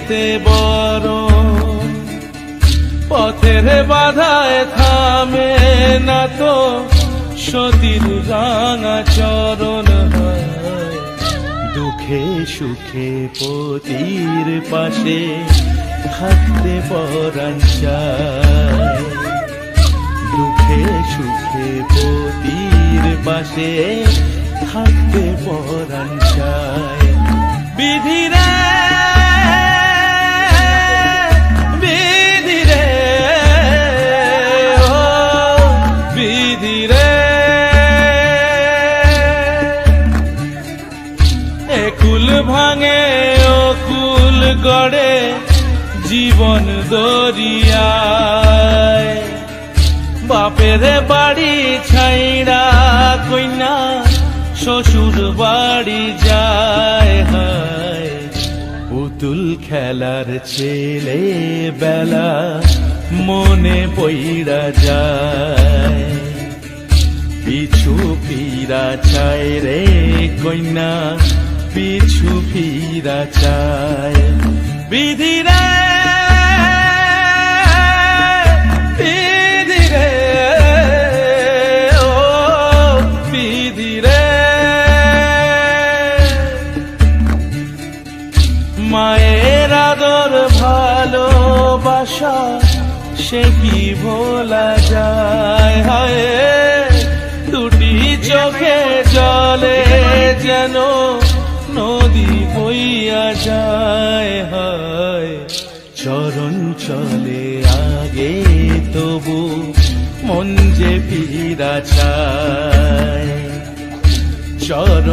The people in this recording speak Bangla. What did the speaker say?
ফুলেতে বড়। পথের বাধায় থামে না তো সতীর রাঙা চরণ দুঃখে সুখে পতির পাশে থাকতে পরাণ দুঃখে সুখে পতির পাশে থাকতে পরাণ চায় বিধিরে একুল ভাঙে অকুল গড়ে জীবন দরিয়ায়। বাপের বাড়ি ছাইড়া কইনা, শ্বশুর বাড়ি যায় হায়। পুতুল খেলার ছেলে বেলা মনে পইরা যায়। পিছু ফিরা চায় রে কন্যা পিছু ফিরা চায়। বিধিরে বিধিরে ও মায়ের ভালোবাসা সে কি ভোলা যায়? যায় হয়। চরণ চলে আগে তবু মন যে পীরা চায়। চরণ